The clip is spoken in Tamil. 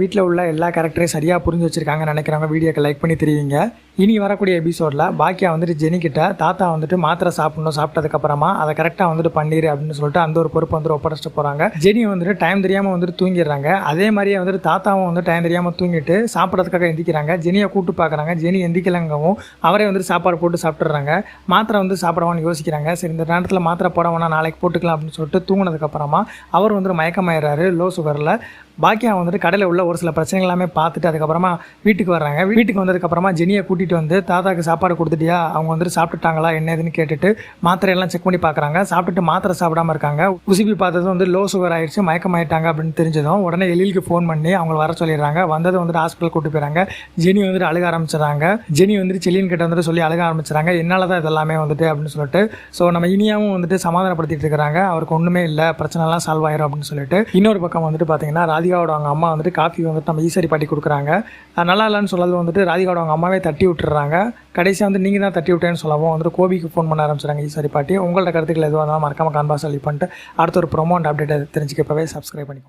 வீட்டில் உள்ள எல்லா கேரக்டரையும் சரியாக புரிஞ்சு வச்சுருக்காங்கன்னு நினைக்கிறவங்க வீடியோக்கு லைக் பண்ணி தெரியுங்க இனி வரக்கூடிய எபிசோடில் பாக்கியா வந்துட்டு ஜெனிக்கிட்ட தாத்தா வந்துட்டு மாத்திரை சாப்பிடணும் சாப்பிட்டதுக்கப்புறமா அதை கரெக்டாக வந்துட்டு பண்ணிடு அப்படின்னு சொல்லிட்டு அந்த ஒரு பொறுப்பு வந்துட்டு ஒப்படைச்சிட்டு போகிறாங்க ஜெனி வந்துட்டு டைம் தெரியாமல் வந்துட்டு தூங்கிடுறாங்க. அதே மாதிரியே வந்துட்டு தாத்தாவும் வந்து டைம் தெரியாமல் தூங்கிட்டு சாப்பிட்றதுக்காக எந்திக்கிறாங்க. ஜெனியை கூப்பிட்டு பார்க்குறாங்க. ஜெனி எந்திக்கலங்கவும் அவரே வந்துட்டு சாப்பாடு போட்டு சாப்பிட்றாங்க மாத்திரை வந்து சாப்பிடவான்னு யோசிக்கிறாங்க. சரி இந்த நேரத்தில் மாத்திரை போட வேணாம் நாளைக்கு போட்டுக்கலாம் அப்படின்னு சொல்லிட்டு தூங்கினதுக்கப்புறமா அவர் வந்துட்டு மயக்கமாயிடுறாரு லோ. சுகரில் பாக்கியா வந்துட்டு கடையில் உள்ள ஒரு சில பிரச்சனைகள் எல்லாமே பார்த்துட்டு அதுக்கப்புறமா வீட்டுக்கு வர்றாங்க. வீட்டுக்கு வந்ததுக்கப்புறமா ஜெனியை கூட்டிகிட்டு வந்து தாத்தாக்கு சாப்பாடு கொடுத்துட்டியா? அவங்க வந்துட்டு சாப்பிட்டுட்டாங்களா? என்ன ஏதுன்னு கேட்டுட்டு மாத்திரையெல்லாம் செக் பண்ணி பார்க்குறாங்க. சாப்பிட்டுட்டு மாத்திரை சாப்பிடாம இருக்காங்க. உசிபி பார்த்ததும் வந்து லோ சுகர் ஆயிடுச்சு மயக்கமாயிட்டாங்க அப்படின்னு தெரிஞ்சதும் உடனே எழிலுக்கு ஃபோன் பண்ணி அவங்கள வர சொல்லிடுறாங்க. வந்தது வந்துட்டு ஹாஸ்பிட்டல் கூட்டு போயிறாங்க. ஜெனி வந்துட்டு அழுக ஆரம்பிச்சிடறாங்க. ஜெனி வந்துட்டு செல்லின் கிட்ட வந்துட்டு சொல்லி அழுக ஆரம்பிச்சிடுறாங்க. என்னால் தான் இதெல்லாமே வந்துட்டு அப்படின்னு சொல்லிட்டு. ஸோ நம்ம இனியாவும் வந்துட்டு சமாதானப்படுத்திட்டு இருக்கிறாங்க அவருக்கு ஒன்றுமே இல்லை. பிரச்சனைலாம் சால்வ் ஆயிரும் அப்படின்னு சொல்லிட்டு. இன்னொரு பக்கம் வந்துட்டு பார்த்தீங்கன்னா ராதிகாவோட அவங்க அம்மா வந்துட்டு காஃபி வந்துட்டு நம்ம ஈசரி பாட்டி கொடுக்குறாங்க. அது நல்லா இல்லைன்னு சொல்லது வந்துட்டு ராதிகாவோட அவங்க அம்மாவே தட்டி விட்டுறாங்க. கடைசியாக வந்து நீங்கள் தான் தட்டி விட்டேன்னு சொல்லவும் வந்துட்டு கோபிக்கு ஃபோன் பண்ண ஆரம்பிச்சிடுறாங்க ஈசரி பாட்டி. உங்களோட கருத்துக்கள் எதுவாக இருந்தாலும் மறக்காம கான்பாஸ் சொல்லி பண்ணிட்டு அடுத்த ஒரு ப்ரொமோ அண்ட் அப்டேட் தெரிஞ்சுக்கப்பவே சப்ஸ்கிரைப் பண்ணிக்கோங்க